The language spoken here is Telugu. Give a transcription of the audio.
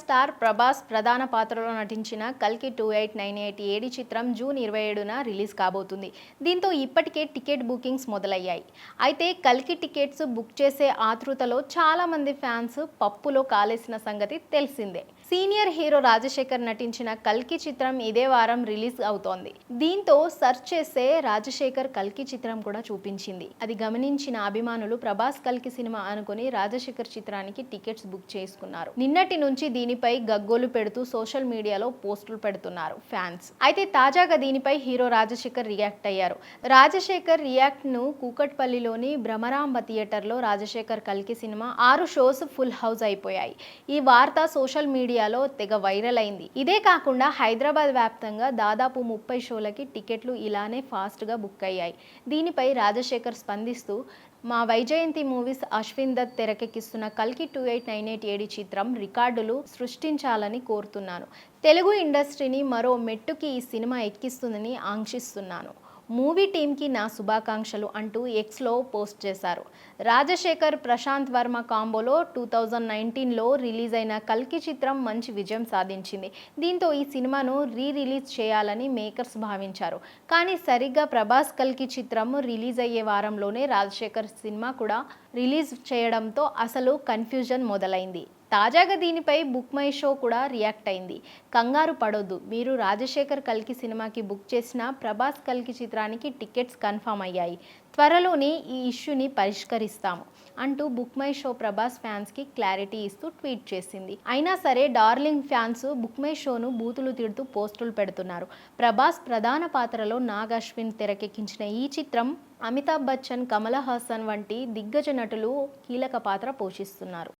స్టార్ ప్రభాస్ ప్రధాన పాత్రలో నటించిన కల్కి two eight nine eight AD చిత్రం జూన్ ఇరవై ఏడున రిలీజ్ కాబోతుంది. దీంతో ఇప్పటికే టికెట్ బుకింగ్స్ మొదలయ్యాయి. అయితే కల్కి టికెట్స్ బుక్ చేసే ఆతృతలో చాలామంది ఫ్యాన్స్ పప్పులో కాలేసిన సంగతి తెలిసిందే. సీనియర్ హీరో రాజశేఖర్ నటించిన కల్కి చిత్రం ఇదే వారం రిలీజ్ అవుతోంది. దీంతో సెర్చ్ చేస్తే రాజశేఖర్ కల్కి చిత్రం కూడా చూపించింది. అది గమనించిన అభిమానులు ప్రభాస్ కల్కి సినిమా అనుకుని రాజశేఖర్ చిత్రానికి టికెట్స్ బుక్ చేసుకున్నారు. నిన్నటి నుంచి దీనిపై గగ్గోలు పెడుతూ సోషల్ మీడియాలో పోస్టులు పెడుతున్నారు ఫ్యాన్స్. అయితే తాజాగా దీనిపై హీరో రాజశేఖర్ రియాక్ట్ అయ్యారు. రాజశేఖర్ రియాక్ట్ను కూకట్పల్లిలోని భ్రమరాంబ థియేటర్లో రాజశేఖర్ కల్కి సినిమా ఆరు షోస్ ఫుల్ హౌస్ అయిపోయాయి. ఈ వార్త సోషల్ మీడియాలో తెగ వైరల్ అయింది. ఇదే కాకుండా హైదరాబాద్ వ్యాప్తంగా దాదాపు ముప్పై షోలకి టికెట్లు ఇలానే ఫాస్ట్గా బుక్ అయ్యాయి. దీనిపై రాజశేఖర్ స్పందిస్తూ మా వైజయంతి మూవీస్ అశ్విన్ దత్ తెరకెక్కిస్తున్న కల్కి two eight nine eight AD చిత్రం రికార్డులు సృష్టించాలని కోరుతున్నాను. తెలుగు ఇండస్ట్రీని మరో మెట్టుకి ఈ సినిమా ఎక్కిస్తుందని ఆంక్షిస్తున్నాను. మూవీ టీంకి నా శుభాకాంక్షలు అంటూ ఎక్స్లో పోస్ట్ చేశారు. రాజశేఖర్ ప్రశాంత్ వర్మ కాంబోలో టూ థౌజండ్ నైన్టీన్లో రిలీజ్ అయిన కల్కి చిత్రం మంచి విజయం సాధించింది. దీంతో ఈ సినిమాను రీ రిలీజ్ చేయాలని మేకర్స్ భావించారు. కానీ సరిగ్గా ప్రభాస్ కల్కి చిత్రం రిలీజ్ అయ్యే వారంలోనే రాజశేఖర్ సినిమా కూడా రిలీజ్ చేయడంతో అసలు కన్ఫ్యూజన్ మొదలైంది. తాజాగా దీనిపై బుక్ మై షో కూడా రియాక్ట్ అయింది. కంగారు పడొద్దు. మీరు రాజశేఖర్ కల్కి సినిమాకి బుక్ చేసిన ప్రభాస్ కల్కి చిత్రానికి టికెట్స్ కన్ఫర్మ్ అయ్యాయి. త్వరలోనే ఈ ఇష్యూని పరిష్కరిస్తాము అంటూ బుక్ మై షో ప్రభాస్ ఫ్యాన్స్కి క్లారిటీ ఇస్తూ ట్వీట్ చేసింది. అయినా సరే డార్లింగ్ ఫ్యాన్స్ బుక్ మై షోను బూతులు తిడుతూ పోస్టులు పెడుతున్నారు. ప్రభాస్ ప్రధాన పాత్రలో నాగ్ అశ్విన్ తెరకెక్కించిన ఈ చిత్రం అమితాబ్ బచ్చన్ కమల్ హాసన్ వంటి దిగ్గజ నటులు కీలక పాత్ర పోషిస్తున్నారు.